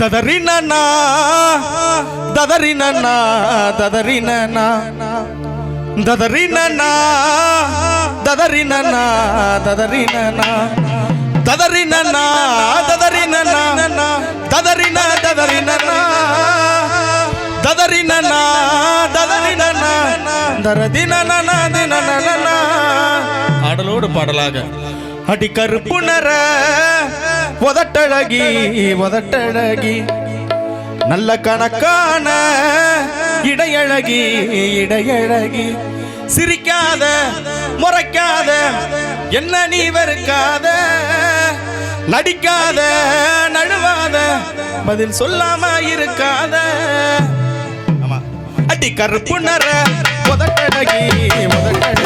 దదరిననా దదరిననా దదరిననా దదరిననా దదరిననా దదరిననా దదరిననా దదరిననా దదరిన దదరిననా దదరిననా దదరిననా దరదిననా దిననా ఆడలోడు పాడలాగా అటి కరుపునరా உதட்டழகி உதட்டழகி நல்ல கணக்கான இடையழகி இடையழகி. சிரிக்காத முறைக்காத என்ன நீ வெறுக்காத. நடிக்காத நழுவாத பதில் சொல்லாம இருக்காத. ஆமா. அடி கருப்புணர உதட்டழகி உதட்டழகி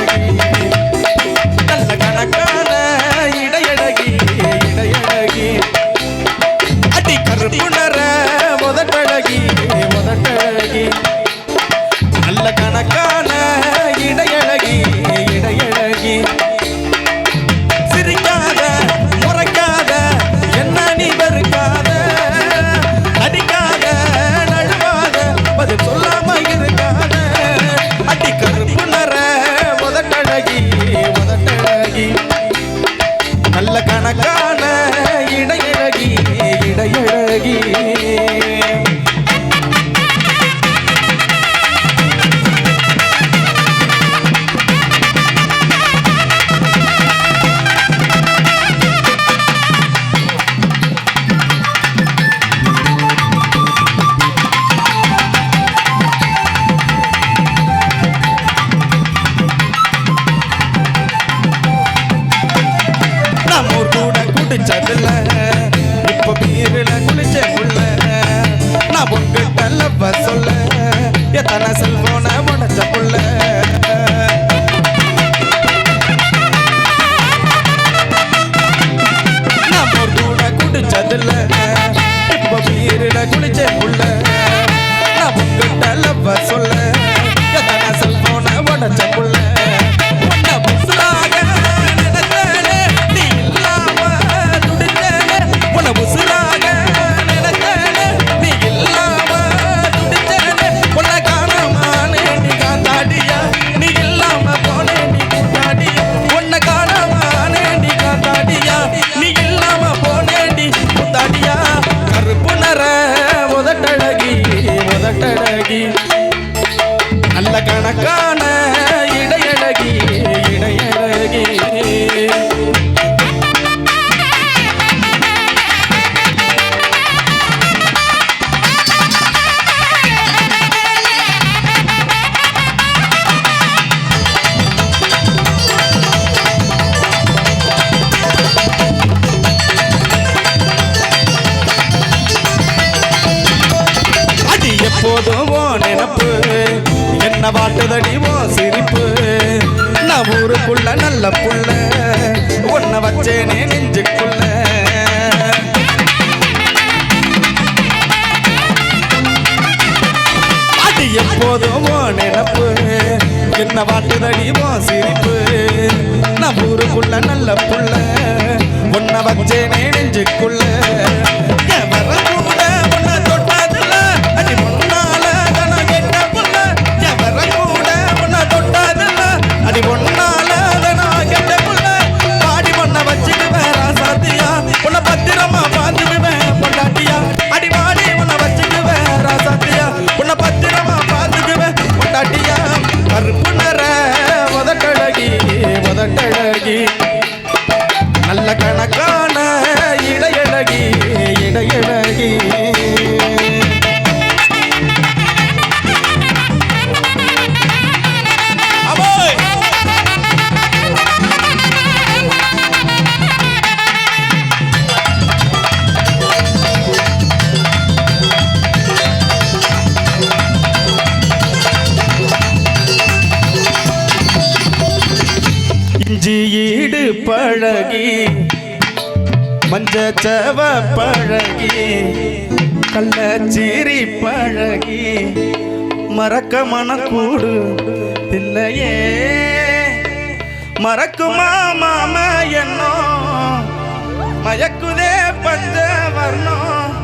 தன செல்போன உடச்ச புள்ள. அடி ஓ நினப்பு? என்ன வாட்டுதடி ஓ சிரிப்பு? நான் ஊருக்குள்ள நல்ல புள்ள. ஒன்ன வச்சேனே நெஞ்சுக்குள்ள. அடி எப்போதும் நினப்பு. என்ன வாட்டுதடி ஓ சிரிப்பு? நான் ஊருக்குள்ள நல்ல புள்ள. ஒன்ன வச்சேனே நெஞ்சுக்குள்ள. রে ஜீடு பழகி பழகி மஞ்சச்சவ பழகி கள்ளச்சீரி பழகி மறக்க மனக்கூடு இல்லையே. மறக்குமா மாம என்னோ மயக்குதே பஞ்ச வர்ணம்?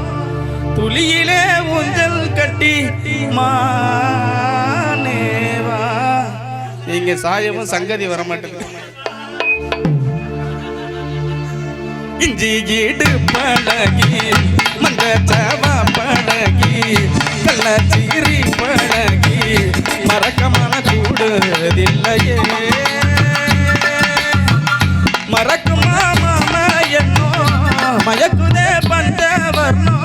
துளியிலே ஊஞ்சல் கட்டி மானேவா? நீங்க சாயமும் சங்கதி வர இஞ்சி ஈடு பழகி மங்கச்சவா சவா பழகி கள்ளச்சீரி பழகி மறக்கமான கூடுதில்லையே மறக்குமா மாமா என்னோ மயக்குதே பஞ்சவர்ணோ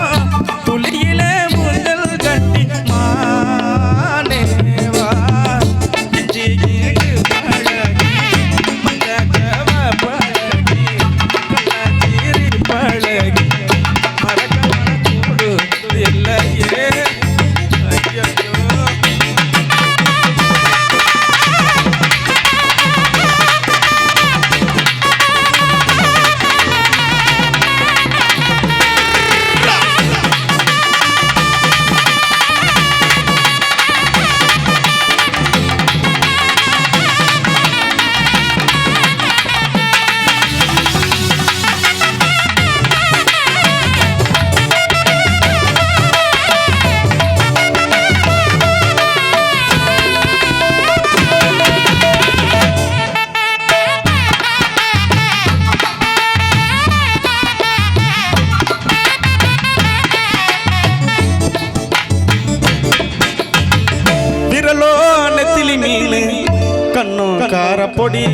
பொடி.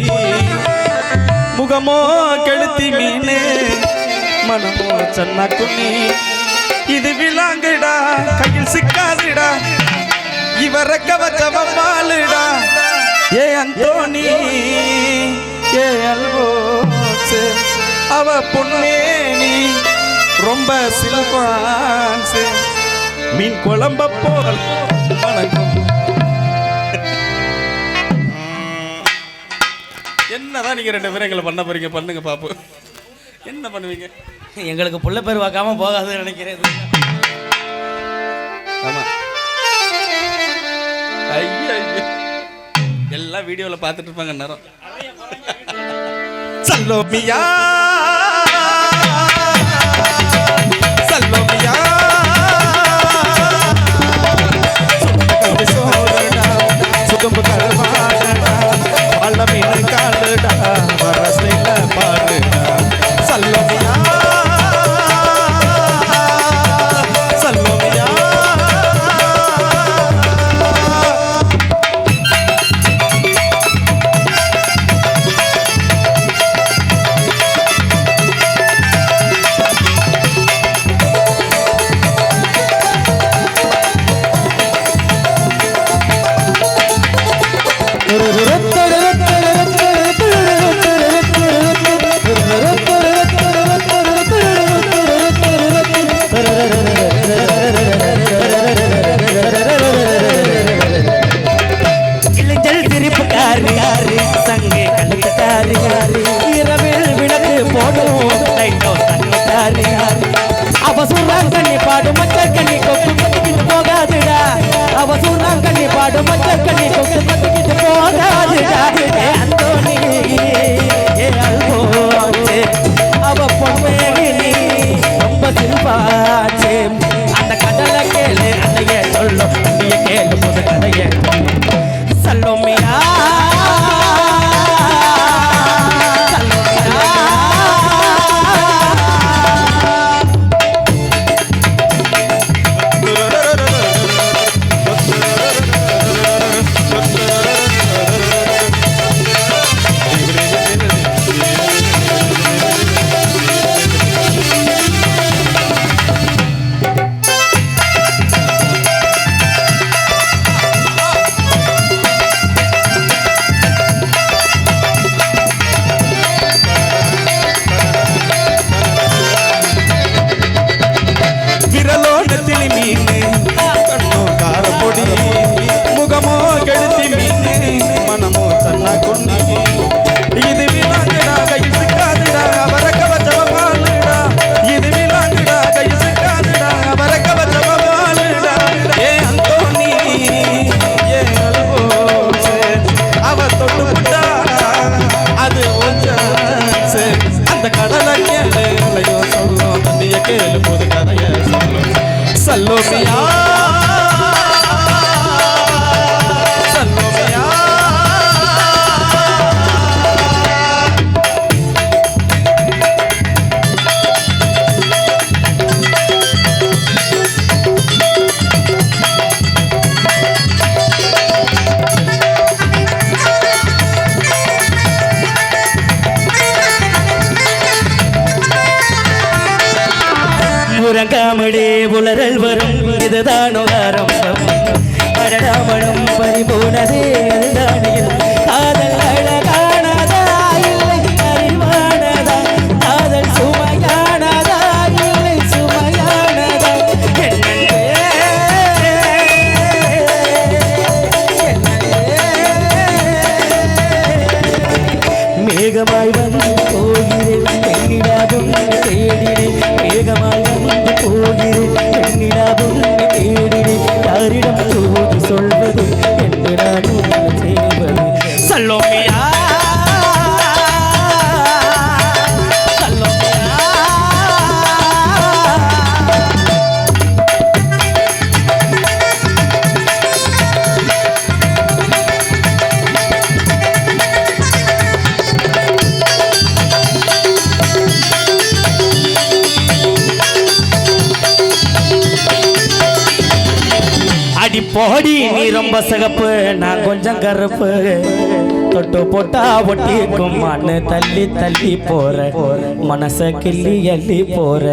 முகமோ கெளுத்தி மீன் மனமோ சன்னா குன்னி. இது விலாங்குடா கையில் சிக்காதுடா. இவர கவச்சவமாலுடா ஏ அந்தோணி ஏ அல்வோச்சு அவ பொண்ணேனி ரொம்ப சில்பான்சு. மீன் குழம்ப போல் வணக்கம். என்னதான் நீங்க ரெண்டு பேரும் எங்களை பண்ண போறீங்க? பண்ணுங்க பாப்பு. என்ன பண்ணுவீங்க? எங்களுக்கு புள்ள பேர் பார்க்காம போகாதுன்னு நினைக்கிறேன். ஆமா. ஐயோ ஐயோ எல்லாம் வீடியோல பார்த்துட்டு இருப்பாங்க நேரம் சல்லோமியா. சல்லோமியா. சுகம்பு ചെയ്തതാണോ போடி நீ ரொம்ப சிகப்பு நான் கொஞ்சம் கருப்பு. தொட்டு போட்டா ஒட்டிக்கும் மண்ணு தள்ளி தள்ளி போற. மனச கிள்ளி எள்ளி போற.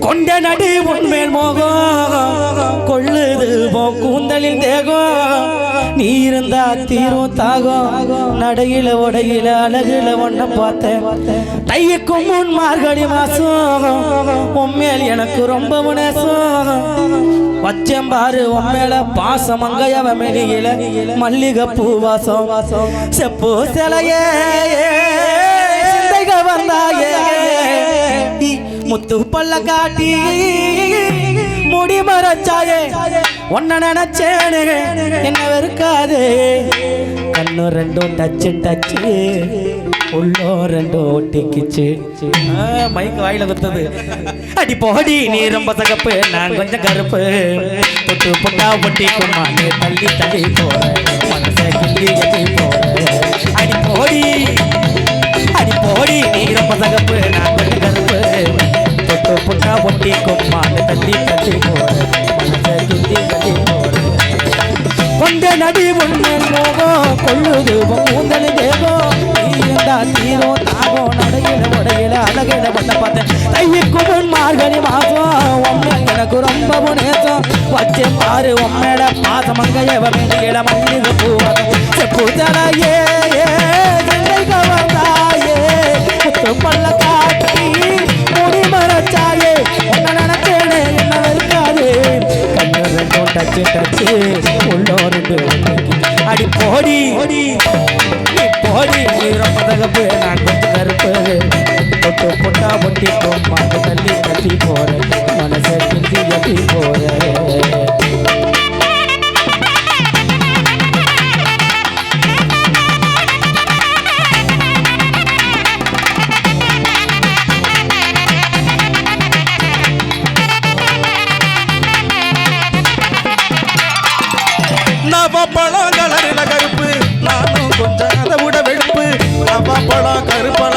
கொண்ட நடு உன்மேல் மோகம் கொள்ளுது போ கூந்தலில் தேகம். நீ இருந்தா தீரும் தாகம் நடையில உடையில அழகுல ஒன்ன பார்த்தேன். தையக்கும் முன் மார்கழி மாசம் உண்மையில் எனக்கு ரொம்ப நேசம். பச்சம் பாரு உண்மையில பாசம் அங்கையவ பூ வாசம் வாசம். செப்பு சிலையே சிந்தைக வந்தாயே. முத்து பல்ல காட்டி முடி மறைச்சாயே. ஒன்ன நினைச்சேனே என்ன வெறுக்காதே. கண்ணு ரெண்டும் டச்சு டச்சு உள்ளோ ரெண்டும் ஒட்டிக்கிச்சு. மைக்கு வாயில குத்துது. அடி போடி நீ ரொம்ப சகப்பு நான் கொஞ்சம் கருப்பு. தொட்டு பொட்டா ஒட்டி கும்மாண்டு தள்ளி தள்ளி போறேன் மனச கிள்ளி எட்டி போற அடி போடி அடி போடி நீ ரொம்ப சகப்பு நான் கொஞ்சம் கருப்பு. தொட்டு புட்டா ஒட்டி கும்மாண்டு தள்ளி தள்ளி போறேன் மனசை கிள்ளி எட்டி போற கொண்ட நடி ஒண்ணு மோகம் கொள்ளுது கூந்தலி தேவோ நீ இருந்தா தீரோ தாகோ நடையில உடையில அழகையில பண்ண பார்த்தேன். தையுக்கு முன் மார்கழி மாசம் உண்மை எனக்கு ரொம்ப நேசம். வச்சு பாரு உண்மையில பாசம் அங்க எவ வேண்டியில மல்லிகை பூவகம் செப்பு தலையே வந்தாயே. பள்ள காட்டி முடி மரச்சாயே உன்னை போடி. நீ போடி. நீ பதகப்பு நான் கொஞ்சம் கருப்பு. தொட்டு பொட்டா பொட்டி மாட்டு தள்ளி கட்டி போற. மனசை கிண்டி எட்டி போற. கொஞ்சாத கலரில கருப்பு நானும் கொஞ்சம் வெளுப்பு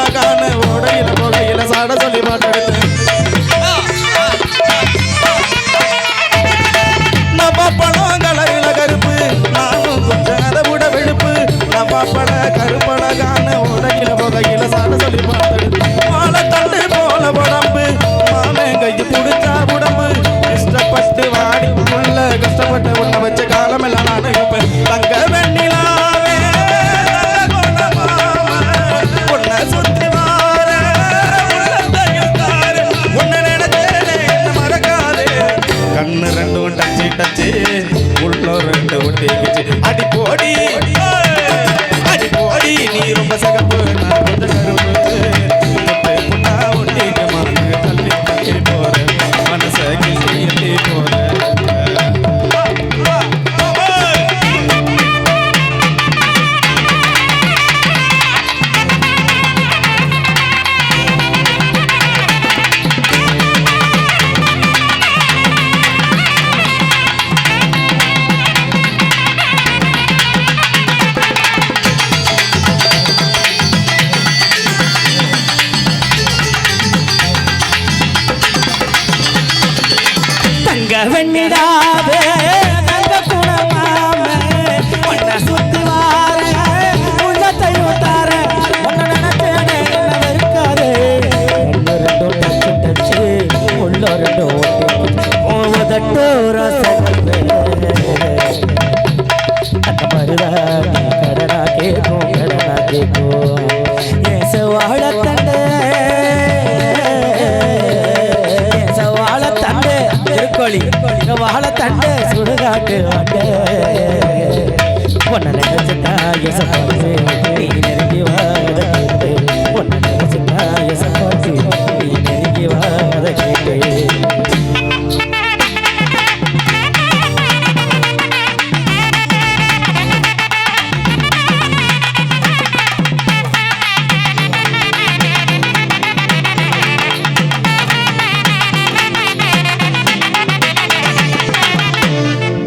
Adela,